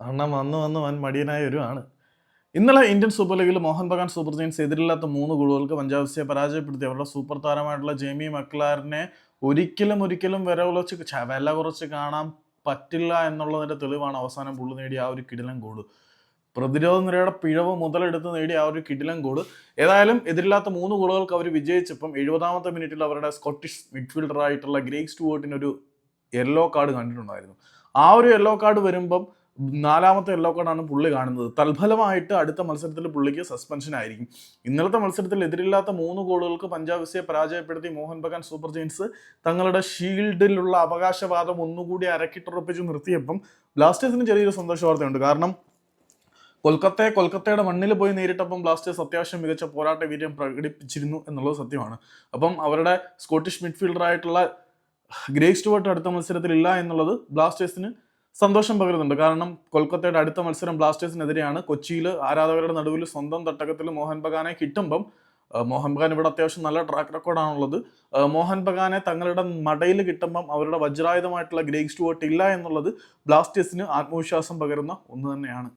കാരണം വന്ന് വന്ന് വൻ മടിയനായ ഒരു ആണ് ഇന്നലെ ഇന്ത്യൻ സൂപ്പർ ലീഗിൽ മോഹൻ ബഗാൻ സൂപ്പർ ജയൻസ് എതിരില്ലാത്ത മൂന്ന് ഗോളുകൾക്ക് പഞ്ചാബ് സിയെ പരാജയപ്പെടുത്തി. അവരുടെ സൂപ്പർ താരമായിട്ടുള്ള ജെമി മക്ലാറിനെ ഒരിക്കലും ഒരിക്കലും വില കുറച്ച് വില കുറച്ച് കാണാൻ പറ്റില്ല എന്നുള്ളതിന്റെ തെളിവാണ് അവസാനം പുള്ളി നേടിയ ആ ഒരു കിടിലൻ ഗോൾ. പ്രതിരോധ നിരയുടെ പിഴവ് മുതലെടുത്ത് നേടിയ ആ ഒരു കിടിലൻ ഗോൾ. ഏതായാലും എതിരില്ലാത്ത മൂന്ന് ഗോളുകൾക്ക് അവർ വിജയിച്ചപ്പം എഴുപതാമത്തെ മിനിറ്റിൽ അവരുടെ സ്കോട്ടിഷ് മിഡ്ഫീൽഡർ ആയിട്ടുള്ള ഗ്രേഗ് സ്റ്റുവേർട്ടിന് ഒരു യെല്ലോ കാർഡ് കണ്ടിട്ടുണ്ടായിരുന്നു. ആ ഒരു യെല്ലോ കാർഡ് വരുമ്പം നാലാമത്തെ യെല്ലോ കാർഡാണ് പുള്ളി കാണുന്നത്. തൽഫലമായിട്ട് അടുത്ത മത്സരത്തിൽ പുള്ളിക്ക് സസ്പെൻഷൻ ആയിരിക്കും. ഇന്നലത്തെ മത്സരത്തിൽ എതിരില്ലാത്ത മൂന്ന് ഗോളുകൾക്ക് പഞ്ചാബ് എഫ് സിയെ പരാജയപ്പെടുത്തി മോഹൻ ബഗാൻ സൂപ്പർ ജെയിൻസ് തങ്ങളുടെ ഷീൽഡിലുള്ള അവകാശവാദം ഒന്നുകൂടി അരക്കിട്ടുറപ്പിച്ച് നിർത്തിയപ്പം ബ്ലാസ്റ്റേഴ്സിന് ചെറിയൊരു സന്തോഷവാർത്തയുണ്ട്. കാരണം കൊൽക്കത്തയെ കൊൽക്കത്തയുടെ മണ്ണിൽ പോയി നേരിട്ടപ്പം ബ്ലാസ്റ്റേഴ്സ് അത്യാവശ്യം മികച്ച പോരാട്ട വീര്യം പ്രകടിപ്പിച്ചിരുന്നു എന്നുള്ളത് സത്യമാണ്. അപ്പം അവരുടെ സ്കോട്ടിഷ് മിഡ്ഫീൽഡർ ആയിട്ടുള്ള ഗ്രേഗ് സ്റ്റുവർട്ട് അടുത്ത മത്സരത്തിൽ ഇല്ല എന്നുള്ളത് ബ്ലാസ്റ്റേഴ്സിന് സന്തോഷം പകരുന്നുണ്ട്. കാരണം കൊൽക്കത്തയുടെ അടുത്ത മത്സരം ബ്ലാസ്റ്റേഴ്സിനെതിരെയാണ്. കൊച്ചിയിൽ ആരാധകരുടെ നടുവിൽ സ്വന്തം തട്ടകത്തിൽ മോഹൻ ബഗാനെ കിട്ടുമ്പം മോഹൻ ബഗാൻ ഇവിടെ അത്യാവശ്യം നല്ല ട്രാക്ക് റെക്കോർഡാണുള്ളത് മോഹൻ ബഗാനെ തങ്ങളുടെ മടയിൽ കിട്ടുമ്പം അവരുടെ വജ്രായുധമായിട്ടുള്ള ഗ്രേഗ് സ്റ്റുവർട്ട് ഇല്ല എന്നുള്ളത് ബ്ലാസ്റ്റേഴ്സിന് ആത്മവിശ്വാസം പകരുന്ന ഒന്ന് തന്നെയാണ്.